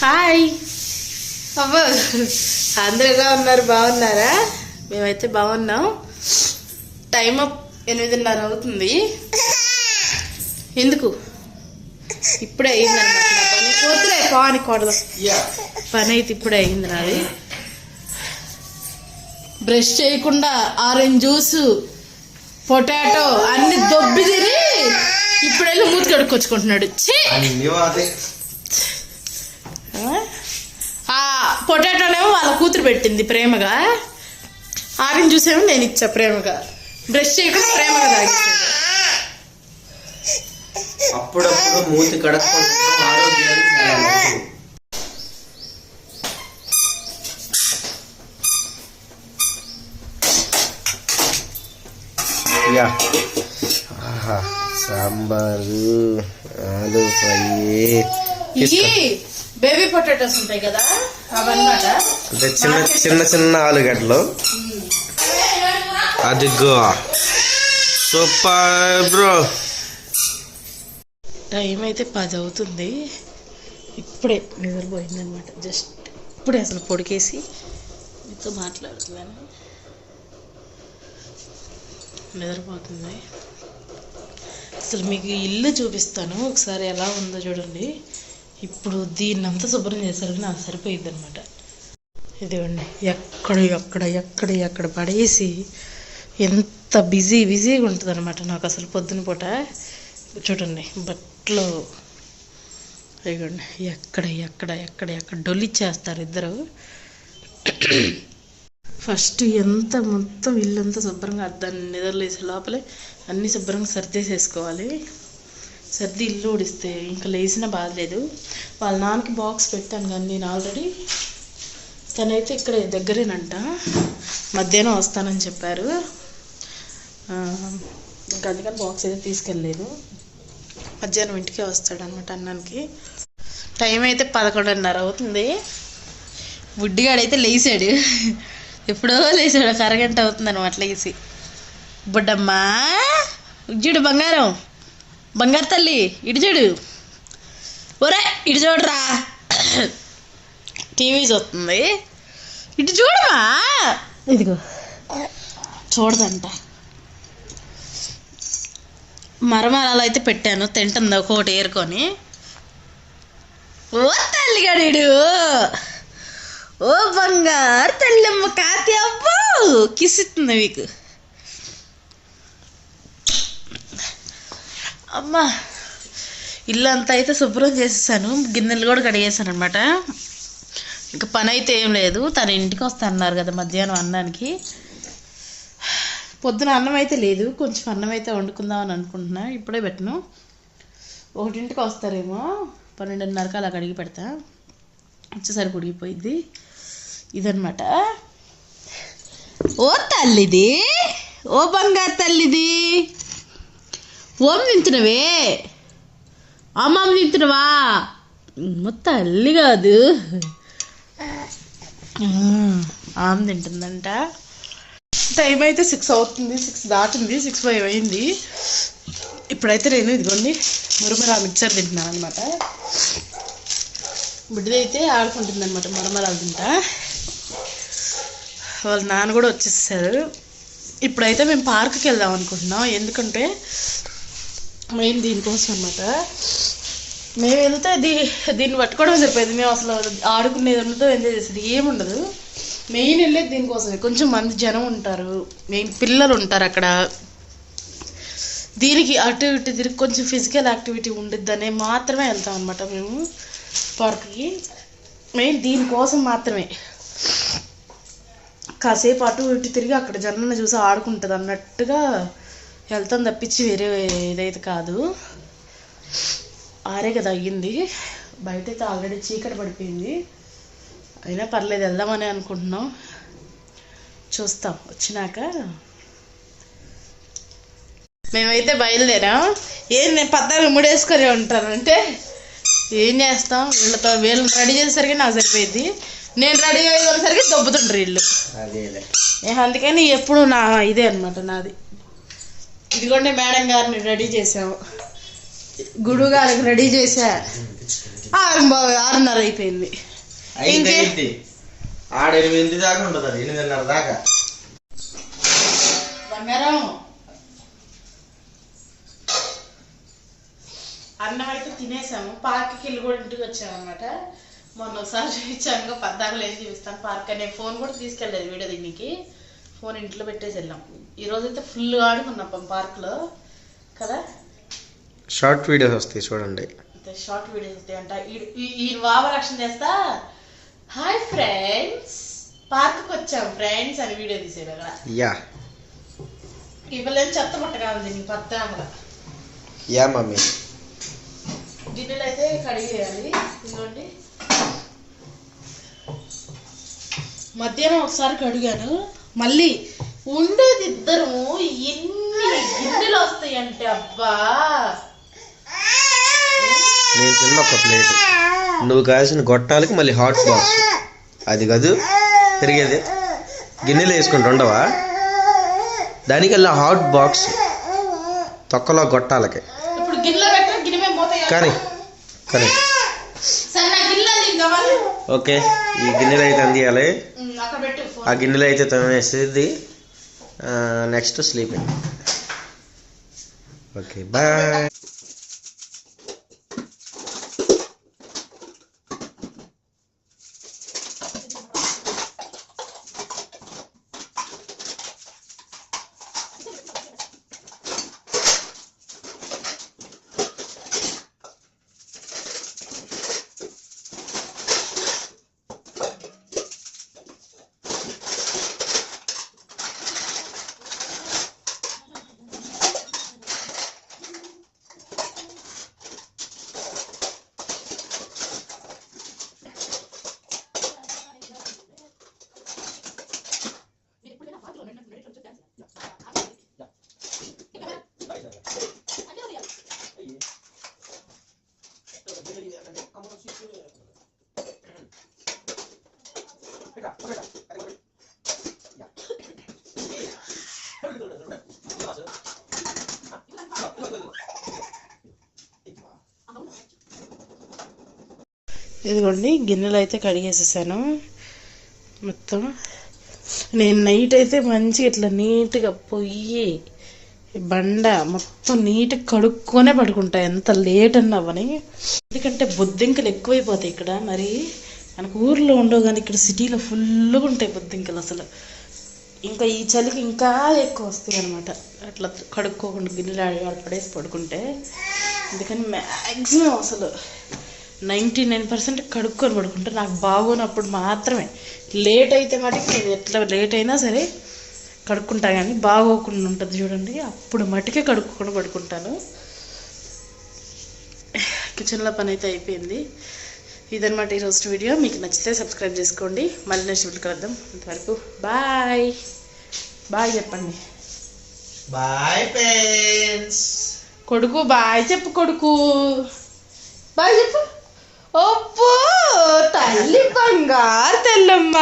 Hi అవ్వ అందరూ ఎలా ఉన్నారు? బాగున్నారా? మేమైతే బాగున్నాం. టైం అప్ ఎనిమిదిన్నర అవుతుంది. ఎందుకు? ఇప్పుడే అయిందన్నమాట నా పని. వద్దులే పాని కొడదాం పని అయితే ఇప్పుడే అయింది నాది. బ్రష్ చేయకుండా ఆరెంజ్ జ్యూస్ పొటాటో అన్ని దొబ్బి తిని ఇప్పుడు వెళ్ళి మూతి కడుక్కొచ్చుకుంటున్నాడు. ఆ? పొటాటోనేమో వాళ్ళ కూతురు పెట్టింది ప్రేమగా. ఆరెంజ్ జ్యూస్ ఏమో నేను ఇచ్చా ప్రేమగా. బ్రష్ చేయకుండా ప్రేమగా తాగేసాడు అప్పుడప్పుడు మూతి. యా. ఆహా, సాంబారు ఆలు ఫ్రై. బేబీ పొటాటోస్ ఉంటాయి కదా అవన్నమాట. అంటే చిన్న చిన్న చిన్న ఆలుగడ్డలు. అదిగో. Super bro. టైం అయితే పది అవుతుంది. ఇప్పుడే నిద్రపోయిందనమాట జస్ట్ ఇప్పుడే అసలు పొడికేసి మీతో మాట్లాడుతున్నాను. నిద్రపోతుంది. అసలు మీకు ఇల్లు చూపిస్తాను. ఒకసారి ఎలా ఉందో చూడండి. ఇప్పుడు దీన్నంతా శుభ్రం చేసరికి నాకు సరిపోయింది అనమాట ఇదిగోండి ఎక్కడ ఎక్కడ ఎక్కడ ఎక్కడ పడేసి ఎంత బిజీ బిజీగా ఉంటుంది అనమాట నాకు అసలు పొద్దున పూట. చూడండి బట్టలు. ఇదిగోండి ఎక్కడ ఎక్కడ ఎక్కడ ఎక్కడ డొల్లిచ్చేస్తారు ఇద్దరు. ఫస్ట్ ఎంత మొత్తం ఇల్లంతా శుభ్రంగా దాన్ని నిద్రలేసే లోపలే అన్నీ శుభ్రంగా సర్దేసేసుకోవాలి. సర్ది ఇల్లు ఊడిస్తే ఇంకా లేచిన బాధలేదు వాళ్ళ నాన్నకి బాక్స్ పెట్టాను కానీ నేను ఆల్రెడీ తనైతే ఇక్కడ దగ్గరేనంట. మధ్యాహ్నం వస్తానని చెప్పారు. ఇంకా అందుకని బాక్స్ అయితే తీసుకెళ్ళలేదు. మధ్యాహ్నం ఇంటికే వస్తాడనమాట అన్నానికి. టైం అయితే పదకొండున్నర అవుతుంది. బుడ్డిగాడైతే లేచాడు ఎప్పుడో లేచాడు ఒక అరగంట అవుతుంది అనమాట లేచి బుడ్డమ్మా ఉజ్జుడు బంగారం. బంగారు తల్లి ఇటు చూడు. ఒరే ఇటు చూడరా. టీవీ చూస్తుంది. ఇటు చూడమా ఇదిగో. చూడదంట. మరమరాలు అయితే పెట్టాను తింటుంది ఒక్కొక్కటి ఏరుకొని. ఓ తల్లిగాడు ఓ బంగారు తల్లమ్మ కాతి అవ్వు కిసిస్తుంది మీకు. అమ్మా ఇల్లు అంతా అయితే శుభ్రం చేసేసాను గిన్నెలు కూడా కడిగేసాను అనమాట ఇంకా పని అయితే ఏం లేదు తన ఇంటికి వస్తా అన్నారు కదా మధ్యాహ్నం అన్నానికి. పొద్దున అన్నం అయితే లేదు కొంచెం అన్నం అయితే వండుకుందాం అని అనుకుంటున్నా ఇప్పుడే పెట్టను. ఒకటింటికి వస్తారేమో పన్నెండున్నరకు అలా కడిగి పెడతా. వచ్చేసరికి ఉడిగిపోయింది ఇదనమాట ఓ తల్లిది ఓ బంగారు తల్లిది. ఓం నించినవే అమ్మమ్మ తింటున్నావా మొత్తం తల్లి కాదు. ఆమె తింటుందంట. టైం అయితే సిక్స్ అవుతుంది సిక్స్ దాటింది సిక్స్ ఫైవ్ అయింది. ఇప్పుడైతే నేను ఇదిగోండి మురమరా మిక్చర్ తింటున్నాను అనమాట బిడ్డదైతే ఆడుకుంటుంది అనమాట మురమరాలు తింటా. వాళ్ళ నాన్న కూడా వచ్చేసారు. ఇప్పుడైతే మేము పార్క్కి వెళ్దాం అనుకుంటున్నాం. ఎందుకంటే మెయిన్ దీనికోసం అనమాట మేము వెళ్తే దీ దీన్ని పట్టుకోవడం సరిపోయింది. మేము అసలు ఆడుకునేది ఉండదు ఎంజాయ్ చేసేది ఏముండదు. మెయిన్ వెళ్ళేది దీనికోసమే. కొంచెం మంది జనం ఉంటారు. మెయిన్ పిల్లలు ఉంటారు అక్కడ. దీనికి అటు ఇటు తిరిగి కొంచెం ఫిజికల్ యాక్టివిటీ ఉండిద్దనే మాత్రమే వెళ్తాం అనమాట మేము పార్క్కి. మెయిన్ దీనికోసం మాత్రమే. కాసేపు అటు ఇటు తిరిగి అక్కడ జనాన్ని చూసి ఆడుకుంటుంది అన్నట్టుగా వెళ్తాం తప్పించి వేరే ఇదైతే కాదు. ఆరే కదా అయ్యింది. బయట అయితే ఆల్రెడీ చీకటి పడిపోయింది. అయినా పర్లేదు వెళ్దామని అనుకుంటున్నాం. చూస్తాం వచ్చినాక. మేమైతే బయలుదేరాం. ఏం నేను పద్దాలు ముడేసుకొని ఉంటాను అంటే ఏం చేస్తాం? వీళ్ళతో వీళ్ళని రెడీ చేసేసరికి నాకు సరిపోయింది. నేను రెడీ అయ్యేసరికి దొబ్బుతుంటారు వీళ్ళు. అందుకని ఎప్పుడు నా ఇదే అనమాట నాది. ఇదిగోండి మేడం గారిని రెడీ చేసాము గురువు గారికి రెడీ చేశా. ఆరు ఆరున్నర అయిపోయింది. ఇంకే? ఆడ ఎనిమిది దాకా ఉంటుంది అది ఎనిమిదిన్నర దాకా. బంగారం. అన్నం అయితే తినేసాము. పార్క్కి వెళ్ళి కూడా ఇంటికి వచ్చాము అనమాట మొన్న ఒకసారి చూపించాము పద్దాకలు ఏం చూపిస్తాను. పార్క్ అనే ఫోన్ కూడా తీసుకెళ్ళలేదు వీడియో దీనికి ఫోన్ ఇంట్లో పెట్టేసి వెళ్ళాం. ఈ రోజు అయితే ఫుల్ ఆడుకున్నాం పార్క్లో. కదా? షార్ట్ వీడియోస్ వస్తాయి చూడండి. షార్ట్ వీడియోస్ వస్తాయంట ఈ- ఈ- వావరక్షణ చేస్తా. Hi friends. పార్క్కి వచ్చాం ఫ్రెండ్స్ అని వీడియో తీసేది అక్కడ యా. ఇవ్వలేని చెత్త పుట్టగా ఉంది నీ పద్దామల యా మమ్మీ. గిన్నెలు అయితే కడిగేయాలి ఇదిగోండి. మధ్యాహ్నం ఒకసారి కడిగాను. మళ్ళీ ఉండేది ఇద్దరము ఎన్ని గిన్నెలు వస్తాయంటే అబ్బా. నేను తిన్న ఒక ప్లేట్. నువ్వు కాసిన గొట్టాలకి మళ్ళీ హాట్ బాక్స్ అది కాదు పెరిగేది గిన్నెలు వేసుకుంటూ ఉండవా దానికల్లా హాట్ బాక్స్ తొక్కలో గొట్టాలకి. కానీ కానీ సరే నా గిన్నెలు అది కావాలి ఓకే ఈ గిన్నెలు అయితే అందియాలి. ఆ గిన్నెలు అయితే తోమేసేది. Next sleeping. Okay bye. ఇదిగోండి గిన్నెలు అయితే కడిగేసేసాను. మొత్తం నేను నైట్ అయితే మంచిగా ఇట్లా నీట్గా పొయ్యి బండ మొత్తం నీట్గా కడుక్కొనే పడుకుంటా. ఎంత లేట్ అన్నావని. ఎందుకంటే బొద్దింకలు ఎక్కువైపోతాయి ఇక్కడ మరి మనకు ఊర్లో ఉండవు కానీ ఇక్కడ సిటీలో ఫుల్గా ఉంటాయి బొద్దింకలు అసలు. ఇంకా ఈ చలికి ఇంకా ఎక్కువ వస్తాయి అనమాట అట్లా కడుక్కోకుండా గిన్నెలు ఆడి పడేసి పడుకుంటే అందుకని మ్యాక్సిమం అసలు నైంటీ నైన్ పర్సెంట్ కడుక్కొని పడుకుంటా నాకు బాగోనప్పుడు మాత్రమే. లేట్ అయితే మటుకు నేను ఎట్లా లేట్ అయినా సరే కడుక్కుంటా కానీ బాగోకుండా ఉంటుంది చూడండి. అప్పుడు మటుకే కడుక్కొని పడుకుంటాను. కిచెన్లో పని అయితే అయిపోయింది. ఇదన్నమాట ఈరోజు వీడియో. మీకు నచ్చితే సబ్స్క్రైబ్ చేసుకోండి. మళ్ళీ నెక్స్ట్ వీడియో కలుద్దాం. అంతవరకు బాయ్. బాయ్ చెప్పండి. Bye friends. కొడుకు బాయ్ చెప్పు కొడుకు. బాయ్ చెప్పు. ఒప్పు తల్లి బంగారు తెల్లమ్మ.